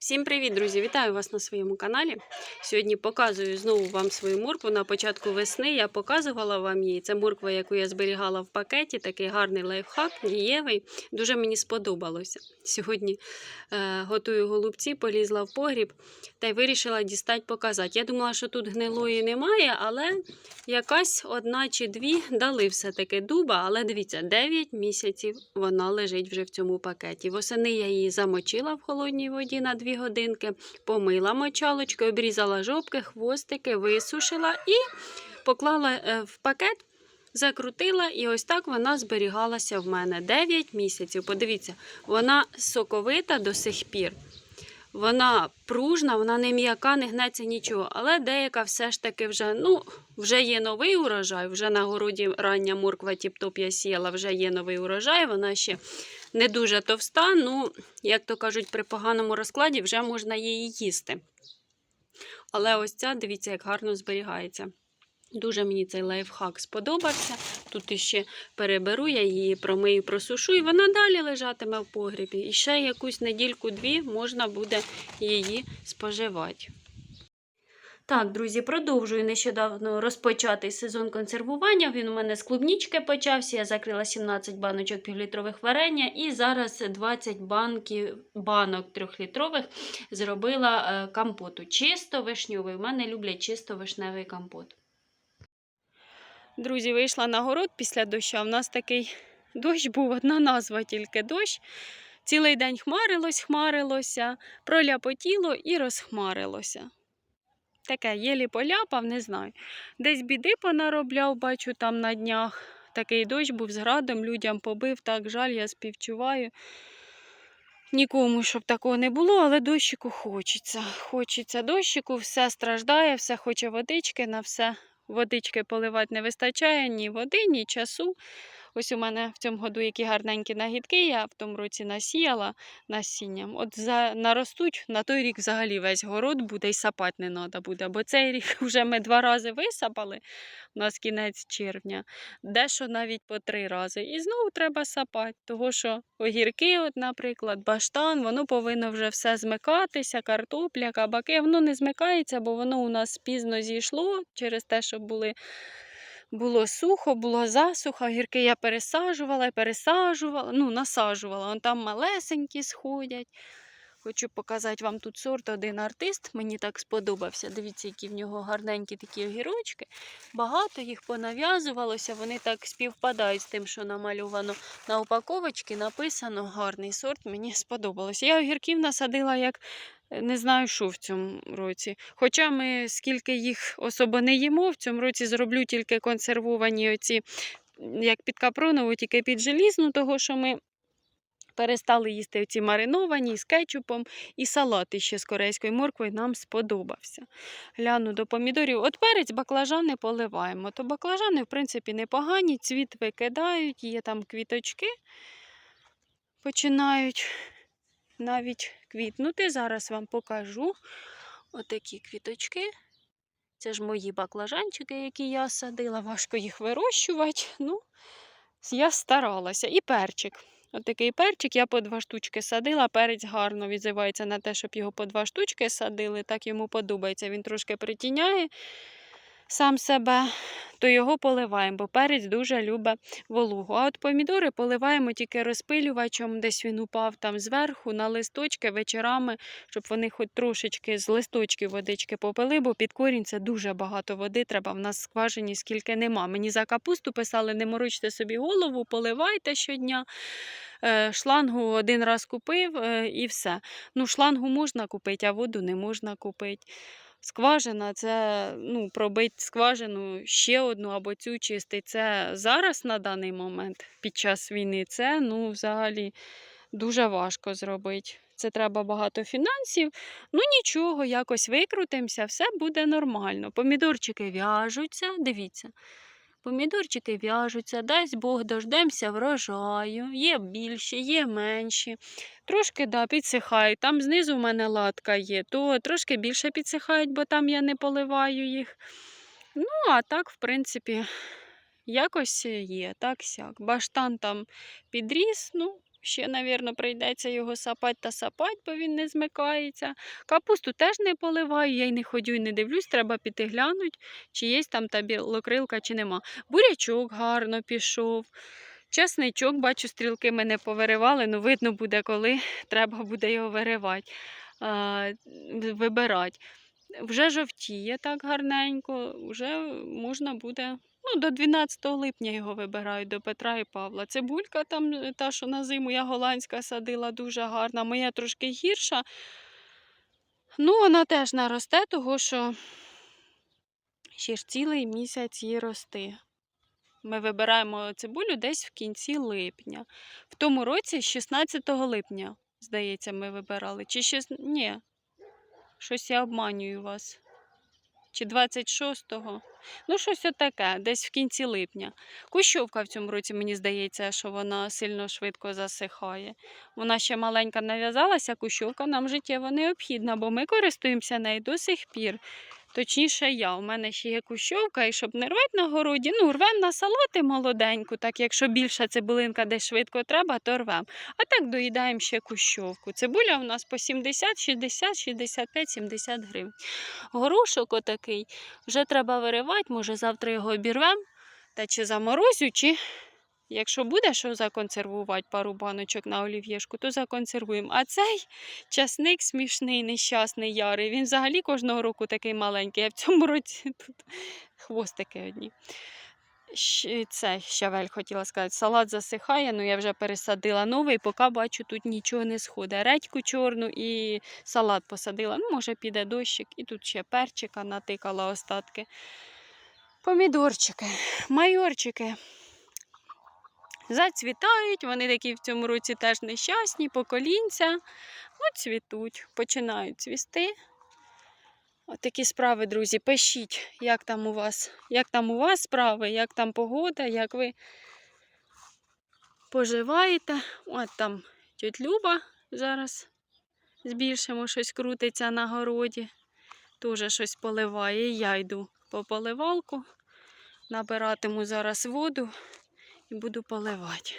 Всім привіт, друзі! Вітаю вас на своєму каналі. Сьогодні показую знову вам свою моркву. На початку весни я показувала вам її. Це морква, яку я зберігала в пакеті. Такий гарний лайфхак, дієвий. Дуже мені сподобалося. Сьогодні е, готую голубці, полізла в погріб та й вирішила дістати показати. Я думала, що тут гнилої немає, але якась одна чи дві дали все-таки дуба. Але дивіться, 9 місяців вона лежить вже в цьому пакеті. Восени я її замочила в холодній воді на 2 годинки, помила мочалочки, обрізала жопки, хвостики, висушила і поклала е, в пакет. Закрутила, і ось так вона зберігалася в мене 9 місяців. Подивіться, вона соковита до сих пір. Вона пружна, вона не м'яка, не гнеться нічого. Але деяка все ж таки вже, ну, вже є новий урожай. Вже на городі рання морква тіп-топ я сіяла, вже є новий урожай. Вона ще не дуже товста. Ну, як то кажуть, при поганому розкладі вже можна її їсти. Але ось ця, дивіться, як гарно зберігається. Дуже мені цей лайфхак сподобався. Тут іще переберу, я її промию, просушу, і вона далі лежатиме в погрібі. І ще якусь недільку-дві можна буде її споживати. Так, друзі, продовжую нещодавно розпочатий сезон консервування. Він у мене з клубнічки почався. Я закрила 17 баночок півлітрових варення і зараз 20 банків, банок трьохлітрових зробила е, компоту. Чисто вишньовий. У мене люблять чисто вишневий компот. Друзі, вийшла на город після дощу. У нас такий дощ був, одна назва тільки дощ. Цілий день хмарилось, хмарилося, проляпотіло і розхмарилося. Таке єлі поляпав, не знаю. Десь біди понаробляв, бачу там на днях. Такий дощ був з градом, людям побив, так жаль, я співчуваю. Нікому, щоб такого не було, але дощику хочеться. Хочеться дощику, все страждає, все хоче водички, на все водички поливати не вистачає ні води, ні часу. Ось у мене в цьому году які гарненькі нагідки, я в тому році насіяла насінням. От за, наростуть, на той рік взагалі весь город буде і сапати не треба буде. Бо цей рік вже ми два рази висапали, у нас кінець червня, дещо навіть по три рази. І знову треба сапати, того що огірки, от, наприклад, баштан, воно повинно вже все змикатися, картопля, кабаки. Воно не змикається, бо воно у нас пізно зійшло через те, що були. Було сухо, було засуха, гірки я пересаджувала пересаджувала, ну, насаджувала. Вон там малесенькі сходять. Хочу показати вам тут сорт один артист. Мені так сподобався. Дивіться, які в нього гарненькі такі огірочки. Багато їх понав'язувалося, вони так співпадають з тим, що намальовано на упаковочці. Написано гарний сорт, мені сподобалося. Я огірків насадила як не знаю, що в цьому році. Хоча ми скільки їх особо не їмо, в цьому році зроблю тільки консервовані оці, як під капронову, тільки під желізну, того що ми. Перестали їсти ці мариновані з кетчупом і салат ще з корейською морквою нам сподобався. Гляну до помідорів. От перець баклажани поливаємо. То баклажани, в принципі, непогані, цвіт викидають, є там квіточки, починають навіть квітнути. Зараз вам покажу отакі квіточки. Це ж мої баклажанчики, які я садила. Важко їх вирощувати. Ну, я старалася. І перчик. Отакий перчик я по два штучки садила. Перець гарно відзивається на те, щоб його по два штучки садили. Так йому подобається. Він трошки притіняє сам себе, то його поливаємо, бо перець дуже любить вологу. А от помідори поливаємо тільки розпилювачем, десь він упав там зверху на листочки вечорами, щоб вони хоч трошечки з листочків водички попили, бо під корінь це дуже багато води треба. В нас скважині скільки нема. Мені за капусту писали, не морочте собі голову, поливайте щодня. Е, Шлангу один раз купив е, і все. Ну, шлангу можна купити, а воду не можна купити. Скважина це ну, пробити скважину ще одну або цю чистий. Це зараз на даний момент під час війни це ну, взагалі дуже важко зробити. Це треба багато фінансів. Ну нічого, якось викрутимося, все буде нормально. Помідорчики в'яжуться, дивіться. Помідорчики в'яжуться, дасть Бог, дождемося врожаю. Є більші, є менші. Трошки да, підсихають. Там знизу в мене латка є, то трошки більше підсихають, бо там я не поливаю їх. Ну, а так, в принципі, якось є, так сяк. Баштан там підріс, ну, Ще, навірно, прийдеться його сапати та сапати, бо він не змикається. Капусту теж не поливаю, я й не ходю і не дивлюсь, треба піти глянуть, чи є там та білокрилка, чи нема. Бурячок гарно пішов. Чесничок, бачу, стрілки мене повиривали, ну видно буде, коли треба буде його виривати, вибирати. Вже жовтіє так гарненько, вже можна буде. Ну, до 12 липня його вибирають до Петра і Павла. Цибулька там, е, та, що на зиму я голландська садила, дуже гарна. Моя трошки гірша. Ну, вона теж наросте, того що ще ж цілий місяць їй рости. Ми вибираємо цибулю десь в кінці липня. В тому році, 16 липня, здається, ми вибирали. Чи ще ні. Щось я обманюю вас. Чи 26-го. Ну, щось отаке, десь в кінці липня. Кущовка в цьому році, мені здається, що вона сильно швидко засихає. Вона ще маленька нав'язалася, кущовка нам життєво необхідна, бо ми користуємося нею до сих пір. Точніше, я. У мене ще є кущовка, і щоб не рвати на городі, ну, рвемо на салати молоденьку, так якщо більша цибулинка десь швидко треба, то рвемо. А так доїдаємо ще кущовку. Цибуля у нас по 70, 60, 65, 70 гривень. Горошок отакий вже треба виривати, може завтра його обірвемо, та чи заморозю, чи якщо буде що законсервувати пару баночок на олів'єшку, то законсервуємо. А цей часник смішний, нещасний ярий. Він взагалі кожного року такий маленький, а в цьому році тут хвостики одні. Це щавель хотіла сказати. Салат засихає, ну я вже пересадила новий, поки бачу, тут нічого не сходить. Редьку чорну і салат посадила. Ну, може, піде дощик, і тут ще перчика натикала остатки. Помідорчики, майорчики. Зацвітають, вони такі в цьому році теж нещасні, поколінця. Ну, цвітуть, починають цвісти. От такі справи, друзі. Пишіть, як там у вас, як там у вас справи, як там погода, як ви поживаєте. От там тють Люба зараз збільшимо, щось крутиться на городі. Теж щось поливає. Я йду по поливалку, набиратиму зараз воду і буду поливати.